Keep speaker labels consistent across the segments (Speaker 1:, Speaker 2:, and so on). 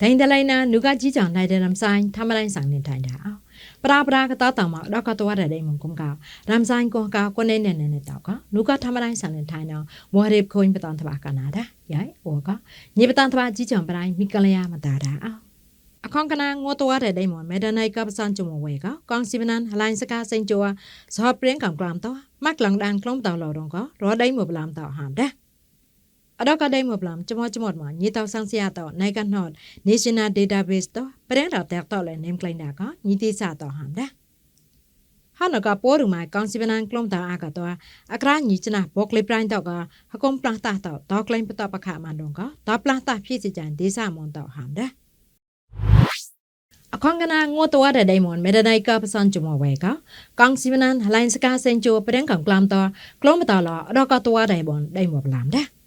Speaker 1: မငေတာအောင်ဒိုင်တလိုက်နာနုကကြီးကြောင့်နိုင်တဲ့ရမ်ဆိုင်ထမလိုက်ဆောင်နေထိုင်တာအောင်ပရာပရာကတောက်တောင်မှာတော့ကတော့ရတဲ့မုံကုံကရမ်ဆိုင်ကောကာကိုနေနေနေနေတောက်ကနုကထမလိုက်ဆောင်နေထိုင်တော့မော်ရီခွင်းပတန်တဘာကနာတာရိုင်ဩကညပတန်တဘာကြီးကြောင့်ပရိုင်းမိကလျာမတာတာအောင်အခေါင်ကနာငိုတော်ရတဲ့ဒိမွန်မေဒနိုင်ကပစန်ချုံဝဲကကောင်စီမနန်ဟလိုင်းစကားစိန်ကျော်ဇောပရင်ကောင်ကလမ်တော့မက်လန်ဒန်ကလုံးတောက်လော်တော့ကရောဒိုင်မဘလမ်တော့ဟမ်တဲ့ adakadai moblam chamo chamo ma ni taw sang sia taw nai ka not national database to prang ra tak taw le name klain da ka ni ti sa taw ham da ហនកពោរមៃកងសិវនានក្លំតាអកតោអក្រាញីចណាបកលេប្រាញ់តកហកុំផ្លាស់តះតតក្លែងបតបខម៉ានដងកតផ្លាស់តះភីសិចានទេសាមនតហាំដាអខងកណាងួតវ៉ាដេដៃមនមេដៃកបសនជុំវ៉េកកងសិវនានហឡៃនស្កាសេនជូប្រេងកំក្លាំតក្លំតឡអដកតវ៉ាដៃបនដៃមបឡាំដា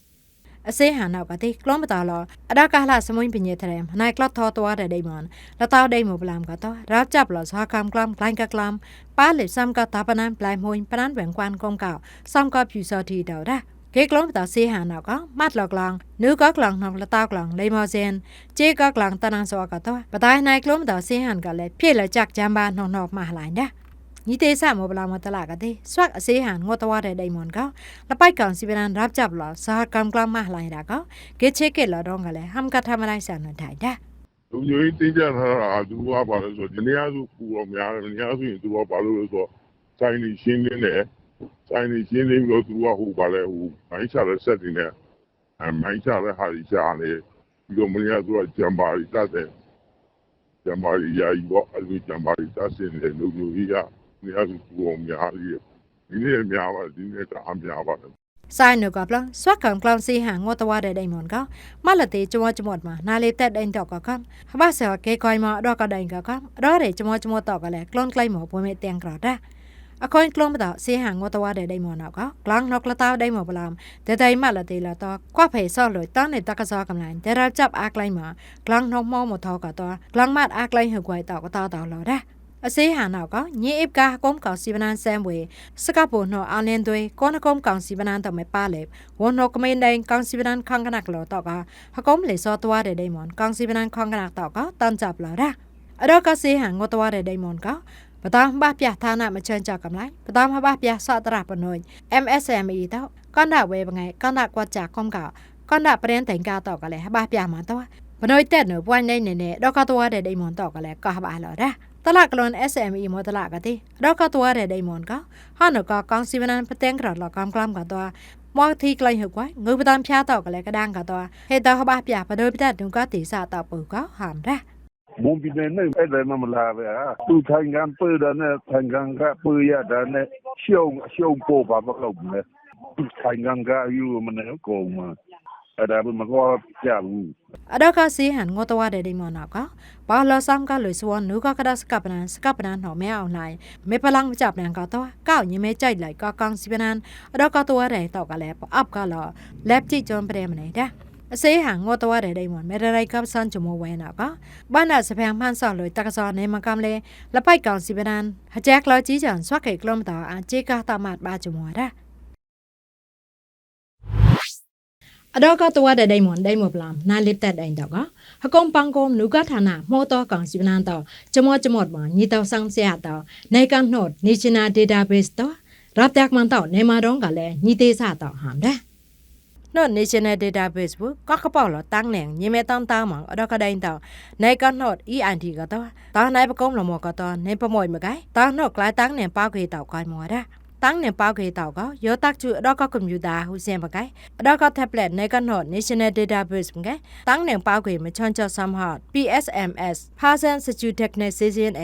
Speaker 1: အစေဟန်နောက်ကတိကလုံးမတော်လာအတော့ကဟလာစမွင်းပညေတဲ့မနိုင်ကလတ်တော်တော်တဲ့ဒိုင်မွန်လတောက်ဒိုင်မဘလမ်ကတော့ရပ်จับလစဟာကမ်ကလမ်ကလိုင်းကကလမ်ပါလေစမ်ကတာပနန်ပလိုင်မွင်းပနန်ဝန်ကွမ်ကုံကောစမ်ကဖြူစောတီတော့ဒါကေကလုံးတဆေဟာနောက်ကမတ်လောက်ကလန်နူကကလန်နောက်လတောက်ကလန်လေမောစင်ဂျေကကလန်တနန်စောကတော့ပတိုင်းနိုင်ကလုံးတဆေဟန်ကလည်းပြေလကြက်ဂျမ်ဘာနော်နော်မဟလိုင်းဒါ ညီတေဆာမောဘလာမတလာကတဲ့ဆွတ်အစေဟန်ငေါတဝတဲ့ဒိုင်မွန်ကလပိုက်ကောင်စီပရန်ရပ်จับလာစာကမ်ကလမ်မဟလိုင်းဒါကကေချေကေလာတော့ကလည်းဟမ်ကထမလိုက်ဆန်ထိုင်ဒါ
Speaker 2: လူမျိုးကြီးတင်းကြပ်ထားတာသူကပါလို့ဆိုဒီနေ့အစုပူတော့များတယ်ဒီနေ့အစုရင်သူကပါလို့လဲဆိုတော့စိုင်းနေရှင်းနေတယ်စိုင်းနေရှင်းနေပြီးတော့သူကဟိုပါလဲဟိုမိုင်းချတဲ့ဆက်တွေနဲ့အဲမိုင်းချတဲ့ဟာကြီးရှာနေပြီးတော့မင်းကသူကဂျမ်ဘာကြီးတတ်တယ်ဂျမ်ဘာကြီးယာကြီးပေါ့အဲ့ဒီဂျမ်ဘာကြီးတတ်စင်တယ်လူမျိုးကြီးက ဒီအစုပူတော့များကြီးဒီနေ့များပါဒီနေ့တအားများပါတယ်
Speaker 1: ဆိုင်နုကပလဆွတ်ကံကလောင်စီဟန်ငေါတဝတဲ့ဒိုင်မွန်ကမလတေချမောချမောမှာနာလေတက်ဒိုင်တော့ကကဟဘဆောကေကိုင်မတော့ကဒိုင်ကကရောရဲချမောချမောတော့ကလည်းကလွန်ကလိုက်မောပွေးမေတန်ကရတာအခွင့်ကလုံးမတော့စီဟန်ငေါတဝတဲ့ဒိုင်မွန်တော့ကကလန်နောက်ကလတောက်ဒိုင်မောပလမ်တဲ့တိုင်မလတေလာတော့ကွာဖေဆောလို့တန်းနေတကစားကမလိုင်းတဲ့ရจับအကလိုက်မှာကလန်နောမောမထောကတော့ကလန်မတ်အကလိုက်ဟကွိုင်တော့ကတောက်တော့လော်တဲ့ အစေဟာနောက်ကညိအပကကုံကောင်စီပနန်ဆမ်ဝေစကပိုနောအလင်းတွေကောနကုံကောင်စီပနန်တော့မပါလေဝနောကမင်းဒိုင်ကောင်စီပနန်ခန့်ကနကလောတော့ကဟကုံလေစောတွားတဲ့ဒိမွန်ကောင်စီပနန်ခန့်ကနတော့ကတန်ကြပလာတာအတော့ကစေဟာငေါတွားတဲ့ဒိမွန်ကပတမ်ဘာပြဌာနမချန်ကြကမလိုက်ပတမ်ဘာပြစတရပနွိ MSME တော့ကန်ဒဝဲဘငယ်ကန်ဒကွာကြကုံကကန်ဒပရင်တိုင်ကတော့ကလည်းဘာပြမှာတော့ဘနွိတက်နပွိုင်းနေနေတော့ကတော့တဲ့ဒိမွန်တော့ကလည်းက ဘာလောတာတလကလွန် SME မတလကတိတော့ကတော့တဲ့ဒိမွန်ကဟာနကကောင်စီမနန်ပတဲ့ကရလကမ်ကလမ်ကတော့မော်တီကလိုင်းဟုတ်ကွာငုပဒံဖျားတော့ကလည်းကဒန်းကတော့ဟေတော့ဘာပြပဒိုပဒဒုကတိစတော့ပူကဟမ်ဒါ
Speaker 3: ဘုံပြည်နဲ့အဲ့ဒါမှမလာပဲဟာသူထိုင်ကန်ပြေတယ်နဲ့ထိုင်ကန်ကပြေရတာနဲ့ရှုံရှုံပို့ပါမလို့လေသူထိုင်ကန်ကယူမနေကုန်မှာ အဲ့ဒါမကောကြဘူး
Speaker 1: အဒကစီဟန်ငေါတဝတဲ့ဒီမနောက်ကဘာလဆမ်ကလွေစဝနုကကဒစကပနန်စကပနန်နော်မဲအောင်လိုက်မေပလန်းကြပနန်ကတော့ကောက်ညမဲကြိုက်လိုက်ကကောင်စီပနန်အဒကတော်တဲ့တော့ကလည်းအပ်ကလောလက်ကြည့်ကြုံပြဲမနေတာအစေးဟန်ငေါတဝတဲ့ဒိမွန်မေရရိုက်ကပ်ဆန်ချမဝဲနာကဘာနာစပန်မှန်ဆော်လို့တကစောနေမကမ်လေလပိုက်ကောင်စီပနန်ဟကြက်ကလောကြီးချန်ဆွတ်ခေကလမတာအချေကတာမတ်ဘာချမဝဒါ အတော့ကတော်တဲ့ဒိမွန်ဒိမွန်ပလမ်နာလစ်တဲ့ဒိုင်တော့ကဟကုံပန်ကုံနုကဌာနမောတော့ကောင်စီပနန်တော့ကျမောကျမော့မှာညီတော့ဆောင်ဆရာတော့နိုင်ကန်နော့ National Database တော့ရပ်တက်မန်တော့နေမာတော့ကလည်းညီသေးစတော့ဟမ်တဲ့နော် National Database ဘူးကကပေါ့လောတန်းနေညီမဲတန်းတားမှာအတော့ကဒိုင်တော့နိုင်ကန်နော့ EID ကတော့တာနိုင်ပကုံးလမောကတော့နေပမွိုင်မကိုင်တာနော့ကလိုက်တန်းနေပောက်ခေတော့ကိုင်မောတဲ့ ตั้งเนี่ยป้าเกตอกยอตักจูอดอกคอมพิวเตอร์หูเสียงปะไกอดอกแท็บเล็ตในกันโน National Database มไกตั้งเนี่ยป้าเกมชอนจอซัมฮอด PSMS Person Security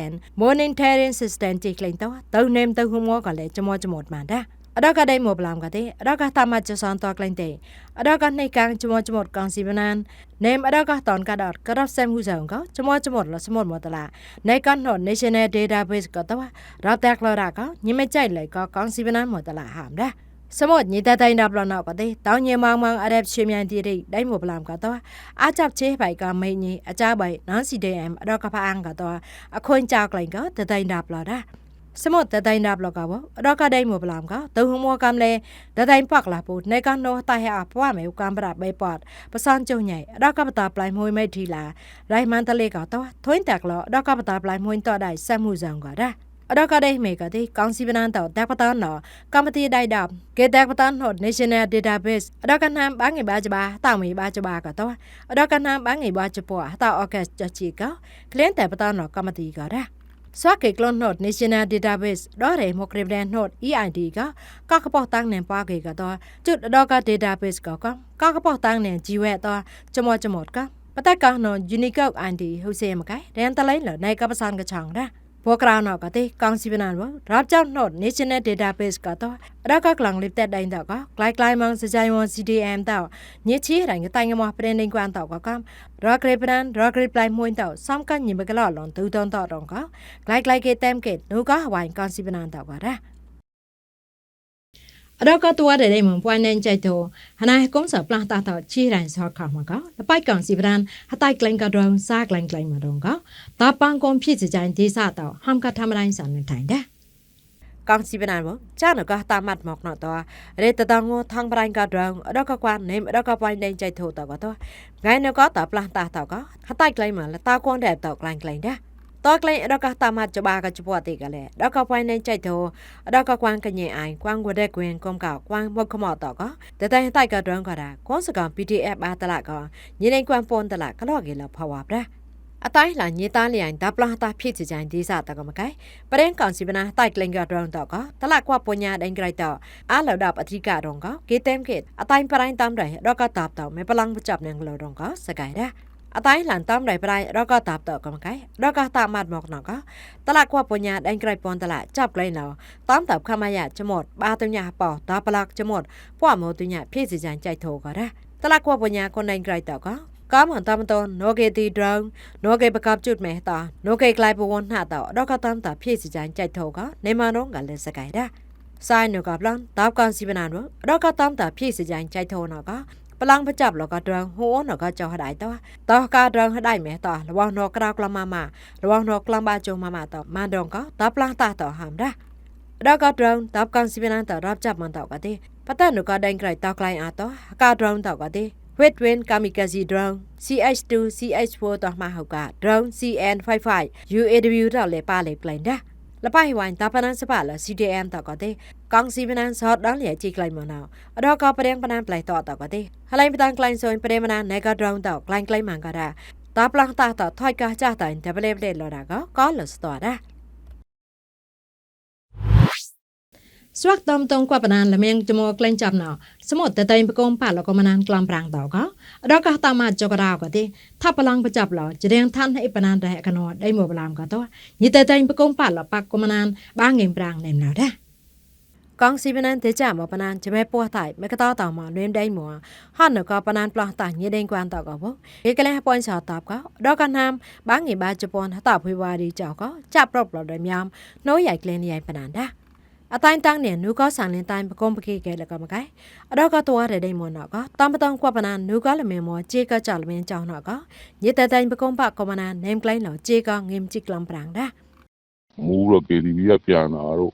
Speaker 1: and Monitoring System จิกลิงตอตอเนมตอหูมอก็เลยจมอจมดมาดา အတော့ကဒိုင်မောဘလမ်ကတဲ့အတော့ကတာမတ်ချဆွန်တော့ကလိုင်းတဲ့အတော့ကနှိတ်ကန်ချမောချမောကောင်စီဗနန်နေမအတော့ကတန်ကဒတ်ကရပ်ဆမ်ဟုဆောင်ကချမောချမောလစမောမတလာနေကန်နော် National Database ကတော့ရတက်လရာကညမကြိုက်လိုက်ကကောင်စီဗနန်မောတလာဟမ်ဒါစမော့ညတတိုင်းဒါပလနောက်ကတဲ့တောင်းညမောင်မောင်အရက်ချေမြန်တီရိဒိုင်မောဘလမ်ကတော့အားချပ်ချေပိုက်ကမိန်ကြီးအကြပိုက်နန်စီဒေအမ်အတော့ကဖာအန်ကတော့အခွင့်ကြောက်လိုက်ကတတိုင်းဒါပလဒါ စမတ်တတိုင်းနာဘလကဘအတော့ကဒိုင်မဘလမ်ကတုံဟမောကမ်လေတတိုင်းပတ်လာပုနေကနောတိုင်ဟာပွားမေကမ်ဘရာဘေပတ်ပစန်ကျုံညိုင်အတော့ကပတာပလိုက်မွေမိတ်ထီလာရိုင်မန်တလေးကတော့ထွင်းတက်လောအတော့ကပတာပလိုက်မွေတော့ဒိုင်ဆက်မှုဆောင်ကဒါအတော့ကဒိုင်မေကတိကောင်စီပနန်တော့တက်ပတန်နော်ကမ္မတီဒိုင်ဒပ်ကေတက်ပတန်ဟော့ National Database အတော့ကနမ်ဘာငေဘာကြပါတောင်မေဘာကြပါကတော့အတော့ကနမ်ဘာငေဘာချပွားတောက်အော့ကက်ချချီကကလင်းတက်ပတန်နော်ကမ္မတီက ဒါ swak ke klon not national database do re mo kribden not eid ကကကပေါတန်းနေပါကေကတော့ကျွတ်တော့က database ကကကကပေါတန်းနေជីဝဲတော့ချမောချမောကပတက်ကနော် unique id ဟုတ်စေမကဲရန်တလိုင်းလနိုင်ကပစန်ကချောင်းဒါ ဘောကရာနောကတိကောင်စီပနာဘောရပ်ကြောင့်နော့ National Database ကတော့အရကကလန်လစ်တက်တိုင်းတော့ကဂလိုက်ဂလိုက်မောင်စကြိုင်ဝန် CDM တော့ညချီတိုင်းကတိုင်းကမပရင်နေကွမ်တော့ကကရဂရပနန်ရဂရပလိုက်မွင်းတော့စမ်ကညင်မကလော်လွန်ဒူတန်တော့တော့ကဂလိုက်ဂလိုက်ကဲတမ်ကဲဒုကဟဝိုင်ကောင်စီပနာတော့ကရ အတော့ကตัวတဲ့တဲ့မပွိုင်းနေကြိုက်တော့ဟနာကုန်းစပလာတာတော့ချီရိုင်းဆောက်ခါမှာကလပိုက်ကောင်စီပရန်ဟတိုက်ကလိုင်းကတော့စားကလိုင်းကလိုင်းမှာတော့ကတာပန်ကွန်ဖြစ်စကြိုင်ဒေသတော့ဟမ်ကထမရိုင်းစံနေထိုင်တဲ့ကောင်စီပနန်ဘောဂျာနကတာမတ်မောက်နော်တော့ရေတတငိုထန်းပရိုင်းကတော့အတော့ကကွာနေအတော့ကပွိုင်းနေကြိုက်ထို့တော့ကတော့ဂိုင်းနကတာပလာတာတော့ကဟတိုက်ကလိုင်းမှာလတာကွန်တဲ့တော့ကလိုင်းကလိုင်းတဲ့ တော့ကလင်တော့ကတာမတ်ကြပါကကြပွားတေကလေတော့ကပွိုင်းနေကြိုက်တော့တော့ကကွမ်ကညင်အိုင်ကွမ်ဝဒက်ကွင်ကွမ်ကကွမ်ဘုတ်ခမော့တော့ကတတိုင်တိုက်ကတွန်းကတာကောစကံ PDF ဘာတလကညင်နေကွမ်ပွန်တလကလော့ကေလဖဝါပရာအတိုင်းလာညေသားလျင်ဒပလာတာဖြစ်ချင်ဒေသတကမကိုင်ပရင်ကောင်စီပနာတိုက်ကလင်ကဒရောင်းတော့ကတလကွာပညာဒိုင်ကြိုက်တော့အာလောဒပတိကရောင်းကကေတမ်ကေအတိုင်းပရိုင်းတမ်တိုင်းတော့ကတပ်တော့မေပလန်းပချပ်နေကလောရောင်းကစကိုင်ရာ អតៃឡានតំរៃប្រៃរកតាបតកំកៃរកតាមាត់មកណកតឡាក់គបញ្ញាដេញក្រៃពនតឡាចាប់ក្លែងណោតំតបខមយ៉ាចមត់បាតញ្ញាបោតាប្លាក់ចមត់ពួមោតញ្ញាភីសិចានចៃធោករ៉ាតឡាក់គបញ្ញាកូនដេញក្រៃតកកាមតំតនោកេទីដ្រងនោកេបកាប់ជុតមេតានោកេក្លៃពវនណាតរកតំតភីសិចានចៃធោកនេម៉ានងកលិសកៃរ៉ាဆိုင်နကပလန်တောက်ကန်စီပနာနောတော့ကတမ်တာဖြည့်စကြိုင်ကြိုက်ထုံတော့က ปลังพระจับแล้วก็ดรนโหนก็เจ้าหดายต่อต่อกาดรังหด้ยแม่ต่อระวังนอกกราวกลามามาระวังนอกกลางบาจงมามาต่อมาดองก็ตับลังตาต่อหามได้ดอก็าดรังตับกังสิบนนันต่อรับจับมันต่อกันะติปะตาหนูก็แดงไกลต่อไกลอาต่อกาดรังต่อกันะติเวทเวนกามิกาซีดรอง CH2 CH4 ต่อมาหฮากาดรอง CN55 UAW ต่อเลปาเลไกลนะ លបៃវ៉ៃតាប៉ណានសបាឡា CDM តកទេកងស៊ីមណានសតដល់លាជីក្លៃមកណោអដកប្រៀងប៉ណានប្លៃតតកទេហើយបតាំងក្លែងសូនព្រេមណានណៃក៏រងតក្លែងក្លែងម៉ងក៏ដាតាប្លង់តាតថយកាចាស់តៃតែប្លេប្លេលរកក៏លស្តរ៉ា ស្វាក់តំតងកបណានលមៀងចមក្លែងចាប់ណោសមុទ្រតេតេងបកុំប៉លកមណានក្លំប្រាំងតោកោដកតាមាចកដោកទេថាបឡងបចាប់ឡជរៀងឋានអីបណានរហកណោដៃមកបឡាមកតោញីតេតេងបកុំប៉លបកកមណានបាងងេមប្រាំងណេមណោដែរកងស៊ីបណានទេចាមកបណានចមែពោះតៃមកតតមកនឿនដេញមកហត់នៅក៏បណានប្លោះតញេដេញគួនតកបឯកលេះពុញសតបកដកណាមបាងងេបាជប៉ុនតបវិវារីចកចាប់ប្រប់លដេញយ៉ាំណូយ៉ៃក្លេនយ៉ៃបណានដែរ အတိုင်းတန်းနဲ့နူကောဆန်လင်းတိုင်းပကုံးပကေကဲလကမကိုင်အတော့ကတော့ရတဲ့မောနော်ကတမ်ပတောင်ကွပနာနူကလမေမောဂျေကကြလမင်းကြောင်းနော်ကညေတတိုင်းပကုံးပကမနာနေမ်ကလိုင်းနော်ဂျေကငိမ်ချိကလမ်ပရန်ဒါ
Speaker 2: မူတော့ KTV ကပြန်လာတော့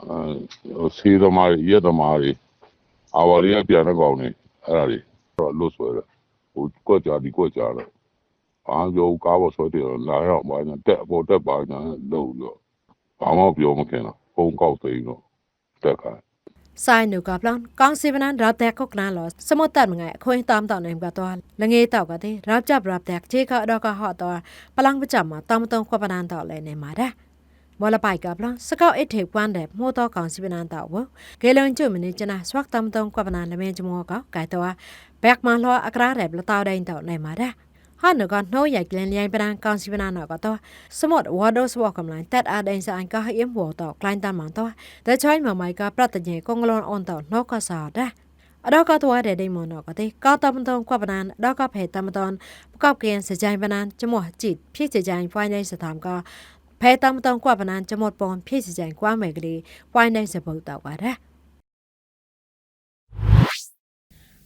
Speaker 2: အဲဆေးသမားတွေရက်သမားတွေအာဝါရီကပြန်တဲ့ကောင်တွေအဲ့ဒါတွေတော့လွတ်ဆွဲတယ်ဟိုကွက်ကြဒီကွက်ကြတော့အားပြောကားပေါ်ဆွဲတယ်လာတော့ဘာညာတက်အပေါ်တက်ပါညာလို့တော့ဘာမှပြောမခင်တော့ ဖုန်းကောက်သိတော့တက်ခါ
Speaker 1: ဆိုင်နူကပလန်ကောင်စီပနန်ရပ်တဲ့ကုကနာလောစမတ်တတ်မငယ်အခွင့်တမ်တော့နေကတော့လငေးတော့ကတဲ့ရပ်ကြပ်ရပ်တဲ့ချေကတော့ကဟောတော့ပလန်ပကြမှာတမ်တုံခွပနန်တော့လဲနေမှာတဲ့မောလပိုက်ကပလန်စကောက်အထေကွမ်တဲ့မို့တော့ကောင်စီပနန်တော့ဝဂေလွန်ကျွမနေချနာစဝက်တမ်တုံခွပနန်လမဲချမောကကဲတော့ဘက်မန်လောအကရာရဲဘလတောက်တိုင်းတော့နေမှာတဲ့ ဟာနကနှိုးရိုက်ကလန်လျိုင်ပရန်ကောင်စီပနာနော်ကတော့စမတ်ဝါဒိုစဝကမလိုင်းတက်အားဒိုင်ဆိုင်ကဟယမ်ဝတော့ကလိုင်းတမန်တော့တဲ့ချိုင်းမမိုင်ကပရတညေကွန်ဂလွန်အွန်တော့နော့ကစားတဲ့အတော့ကတော့တဲ့ဒိမနောကတဲ့ကာတမတုံကွပနန်တော့ကဖဲတမတုံပကောက်ကင်စကြိုင်ပနန်ကျမောကြည့်ဖြစ်စကြိုင်ဖိုင်နိုင်စတမ်ကဖဲ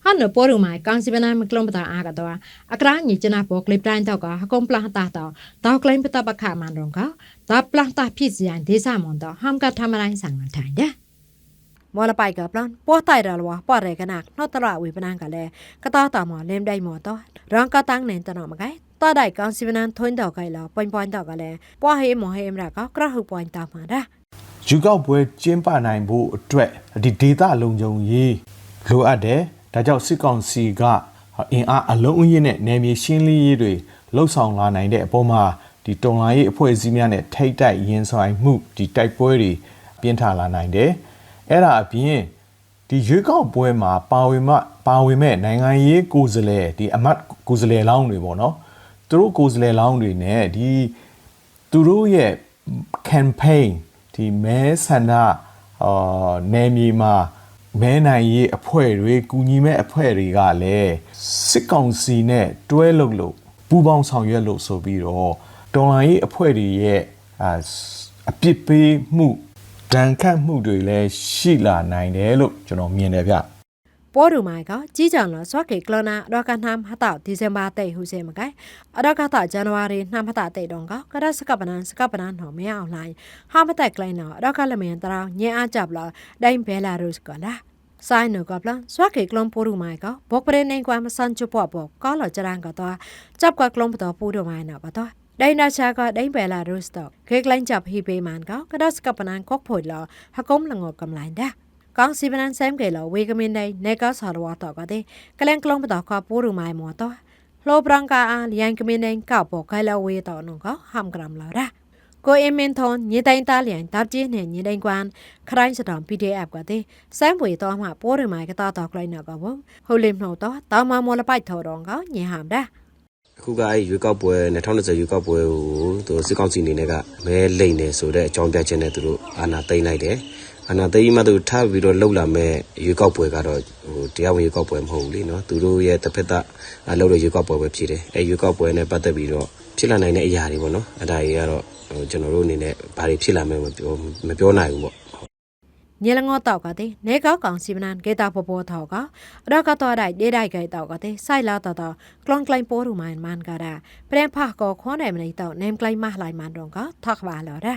Speaker 1: တမတုံကွပနန်ကျမောပွန်ဖြစ်စကြိုင်ကွာမယ်ကလေးဖိုင်နိုင်စပုတ်တော့ပါတဲ့ဟဟာနပေါ်ရမိုင်ကောင်စီပနမကလုံပတာအာကတော့အကရာညချနာပေါ်ကလစ်တိုင်းတော့ကဟကုံပလာတာတော့တောက်ကလိန်ပတပခမန်တော့ကဒါပလာတာဖြစ်စရင်ဒေသမွန်တော့ဟမ်ကထမရိုင်းဆောင်ထိုင်တယ်မော်လပိုက်ကပလန်ပေါ်တိုင်ရလဝပေါ်ရကနာနော်တရဝေပနန်ကလည်းကတာတာမော်လမ်ဒိုင်မော်တော့ရန်ကတန်းနေတနော်မကဲတာဒိုင်ကောင်စီပနန်ထွန်းတော့ကဲလာပွိုင်ပွိုင်တော့ကလည်းပွားဟေးမော်ဟေးမရကကရဟုပွိုင်တာမှာဒါ
Speaker 4: ယူကောက်ပွဲကျင်းပနိုင်ဖို့အတွက်ဒီဒေတာလုံခြုံရေးလိုအပ်တယ် ဒါကြောင့်စစ်ကောင်စီကအင်အားအလုံးအင်းနဲ့နယ်မြေရှင်းလင်းရေးတွေလှုပ်ဆောင်လာနိုင်တဲ့အပေါ်မှာဒီတုံလာရေးအဖွဲ့အစည်းများနဲ့ထိတ်တိုက်ရင်ဆိုင်မှုဒီတိုက်ပွဲတွေပြင်းထန်လာနိုင်တယ်အဲ့ဒါအပြင်ဒီရွေးကောက်ပွဲမှာပါဝင်မပါဝင်မဲ့နိုင်ငံရေးကိုယ်စားလှယ်ဒီအမတ်ကိုယ်စားလှယ်လောင်းတွေပေါ့နော်သူတို့ကိုယ်စားလှယ်လောင်းတွေနဲ့ဒီသူတို့ရဲ့ campaign ဒီမဲဆန္ဒအာနယ်မြေမှာ မဲနိုင်ရေးအဖွဲ့တွေကူညီမဲ့အဖွဲ့တွေကလည်းစစ်ကောင်စီနဲ့တွဲလုပ်လို့ပူးပေါင်းဆောင်ရွက်လို့ဆိုပြီးတော့တော်လိုင်းရေးအဖွဲ့တွေရဲ့အာအပြစ်ပေးမှုဒဏ်ခတ်မှုတွေလည်းရှိလာနိုင်တယ်လို့ကျွန်တော်မြင်တယ်ဗျ
Speaker 1: ပေါ်တူမိုင်ကကြီးကြောင်လစွာကေကလနာအတော့ကနမ်ဟတာဒီဇင်ဘာတဲ့ဟူစေမကဲအတော့ကတာဇန်နဝါရီနှမတာတဲ့တော့ကကရစကပနန်စကပနန်နော်မရအောင်လိုက်ဟာမတက်ကလိုင်းတော့အတော့ကလမင်တရောင်းညင်းအားကြပလားဒိုင်ဘဲလာရုစ်ကလားဆိုင်နကပလန်စွာကေကလုံပိုရူမိုင်ကဘောက်ပရေနေကွမ်ဆန်ချပွားဘောကောလကြရန်ကတော့จับကကလုံပတော်ပိုရူမိုင်နော်ပါတော့ဒိုင်နာချာကဒိုင်ပယ်လာရုစတော့ဂေကလိုင်းချပ်ဟီပေမန်ကကတော့စကပနန်ကော့ဖို့လောဟကုံးလငောကမ်လိုင်းဒါ ကောင်းစီပနန်ဆမ်ကေလောဝေကမင်းဒိုင်နေကောဆာရဝတော့ကတဲ့ကလန်ကလုံးပတော့ကပူရမိုင်မောတော့လောပရန်ကာအာလျန်ကမင်းဒိုင်ကောက်ပေါ်ကလောဝေတော့နုကဟမ်ဂရမ်လာရာကိုအမင်ထွန်ညတိုင်တာလျန်တပ်ကြီးနဲ့ညတိုင်ကွမ်ခရိုင်းစတောင် PDF ကတဲ့စမ်ဝေတော့မှပိုးရမိုင်ကတော့တော့ကလိုက်တော့ကဘဟိုလင်နှောတော့တောင်မမောလပိုက်ထော်တော့ကညဟမ်ဒါ
Speaker 5: အခုကအဲ့ရွေးကောက်ပွဲ2020ရွေးကောက်ပွဲကိုသူစစ်ကောင်စီအနေနဲ့ကမဲလိမ့်နေဆိုတဲ့အကြောင်းပြချက်နဲ့သူတို့အာဏာသိမ်းလိုက်တယ် အာဏာသိမ်းမှသူထပ်ပြီးတော့လှုပ်လာမဲ့ရွေးကောက်ပွဲကတော့ဟိုတရားဝင်ရွေးကောက်ပွဲမဟုတ်ဘူးလीနော်သူတို့ရဲ့တစ်ဖက်သက်လှုပ်တဲ့ရွေးကောက်ပွဲပဲဖြစ်တယ်အဲ့ရွေးကောက်ပွဲနဲ့ပတ်သက်ပြီးတော့ဖြစ်လာနိုင်တဲ့အရာတွေပေါ့နော်အဲ့ဒါတွေကတော့ဟိုကျွန်တော်တို့အနေနဲ့ဘာတွေဖြစ်လာမယ်မပြောမပြောနိုင်ဘူးပေါ့
Speaker 1: ညလငေါတော့ကတဲ့နေကောက်ကောင်စီမနန်ကေတာပပေါ်ထောကအရကတော့ဒိုင်ဒေဒိုင်ကေတော့ကတဲ့ဆိုင်လာတော့တော့ကလွန်ကလိုင်းပိုးရူမိုင်မန်ကရာပြန်ဖာကောခွန်နိုင်မနေတော့နေမ်ကလိုင်းမလှိုင်မန်တော့ကထောက်ပါလောရာ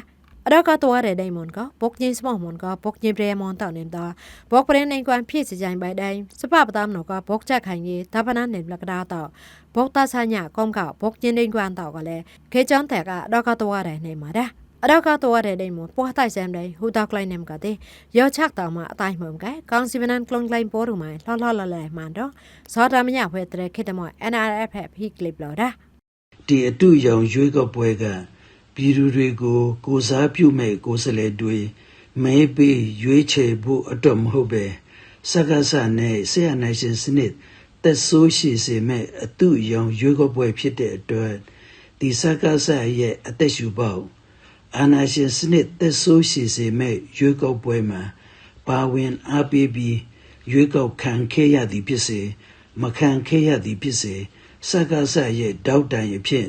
Speaker 1: အရကတော့ရတဲ့ဒိုင်မွန်ကပုတ်ညင်းစမမွန်ကပုတ်ညင်းပြဲမွန်တော့နေတော့ဘော့ပရင်နိုင်ကွမ်ဖြစ်စကြိုင်ပိုင်တိုင်းစပပတမ်နော်ကပုတ်ချက်ခိုင်ကြီးတပနာနေလကဒါတော့ပုတ်တဆညာကောင်းကပုတ်ညင်းနိုင်ကွမ်တော့ကလည်းခေချောင်းတဲ့ကအရကတော့ရတဲ့နေမှာတဲ့အရကတော့တဲ့ဒိမ်မပွားတိုက်စမ်ဒိုင်ဟူတောက်လိုက်နမ်ကတဲ့ရောချက်တော်မှာအတိုင်းမုံကဲကောင်စီမနန်ကလုံကလိုင်းပေါ်ရမိုင်လှလှလလဲမှန်တော့စောတာမညဖွဲတဲ့ခိတမော NRF ဖီကလစ်လော်ဒါ
Speaker 6: ဒီအတူရောင်ရွေးကောက်ပွဲက ပြည်သူတွေကို ကိုစားပြုမဲ့ကိုယ်စားလှယ်တွေမဲပေးရွေးချယ်ဖို့အတွက်မဟုတ်ပဲစကားစနဲ့ဆရာနိုင်ရှင်စနစ်တက်ဆိုးရှိစေမဲ့အတူရောင်ရွေးကောက်ပွဲဖြစ်တဲ့အတွက်ဒီစကားစရဲ့အသက်ရှူပေါက်အာနာရှင်စနစ်တက်ဆိုးရှိစေမဲ့ရွေးကောက်ပွဲမှာပါဝင်အားပေးပြီးရွေးကောက်ခံခဲ့ရသည်ဖြစ်စေမခံခဲ့ရသည်ဖြစ်စေစကားစရဲ့တောက်တန်ရဖြစ်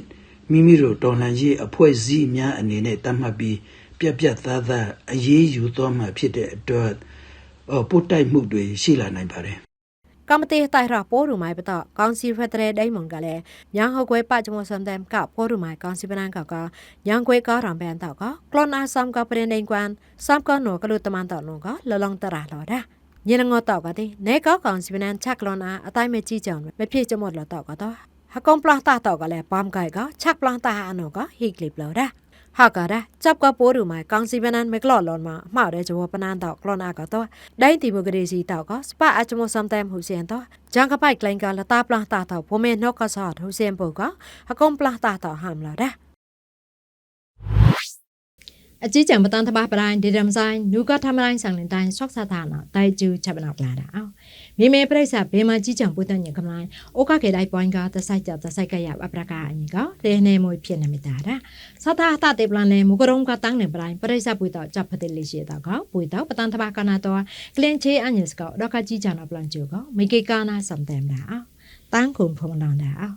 Speaker 6: မိမိတို့တော်လှန်ရေးအဖွဲ့အစည်းများအနေနဲ့တတ်မှတ်ပြီးပြက်ပြက်သားသားအရေးယူသွားမှာဖြစ်တဲ့အတွက်အော်ပို့တိုက်မှုတွေရှိလာနိုင်ပါတယ်
Speaker 1: ကမ္မတေတိုင်ရပေါ်ရမိုင်ပတော့ကောင်စီဖက်တဲ့ဒိမ်မုံကလည်းညာဟောကွဲပကြမစမ်ဒမ်ကပေါ်ရမိုင်ကောင်စီပနန်ကကညာကွဲကရံဘန်တော့ကကလောနာဆမ်ကပရင်ဒိန်ကွမ်ဆမ်ကနောကလုတမန်တော့နောကလလောင်တရာလော်ဒါညလငေါတော့ကတဲ့နေကောက်ကောင်စီပနန်ချက်ကလောနာအတိုင်းမကြည့်ကြအောင်မဖြစ်ကြမတ်လော်တော့ကတော့ ហកងប្លង់តាតកលែប៉មកាយកឆាក់ប្លង់តាអនុកហ៊ីក្លីបលរ៉ាហករ៉ាចាប់កពូរុម៉ៃកងស៊ីវណានមេក្លលនម៉ាម៉ៅរ៉េជវបណានតក្លនអាកតដៃទីមូក្រីស៊ីតកស្ប៉អចមសំតែមហ៊ូសៀនតចាំងកបៃក្លែងកលតាប្លង់តាតពូមេណកសតហ៊ូសៀនពូកហកងប្លង់តាតហាំលរ៉ាអជីចាំបតានតបះបរៃឌីរមសៃនូកថាមរៃសងលិនតៃសកសាថាណតៃជូចាប់ណកឡារ៉ោ မိမေပြိဿဘေမကြီးချံပွတ်တဲ့ညကမလိုင်းအိုကကေတိုင်းပွိုင်းကတဆိုင်ကြတဆိုင်ကရအပရကအညီကလေနေမွေဖြစ်နေမိတာဒါစတာတာတေပလန်နေမူကရုံကတန်းနေပတိုင်းပြိဿပွေတော့ချက်ဖတဲ့လေးရှိတော့ကပွေတော့ပတန်တပါကနာတော့ကလင်ချေအညစ်ကတော့ကကြီးချံတော့ပလန်ကျူကမိကေကာနာစမ်တယ်တာအောင်တန်းခုံဖုံလောင်တာအောင်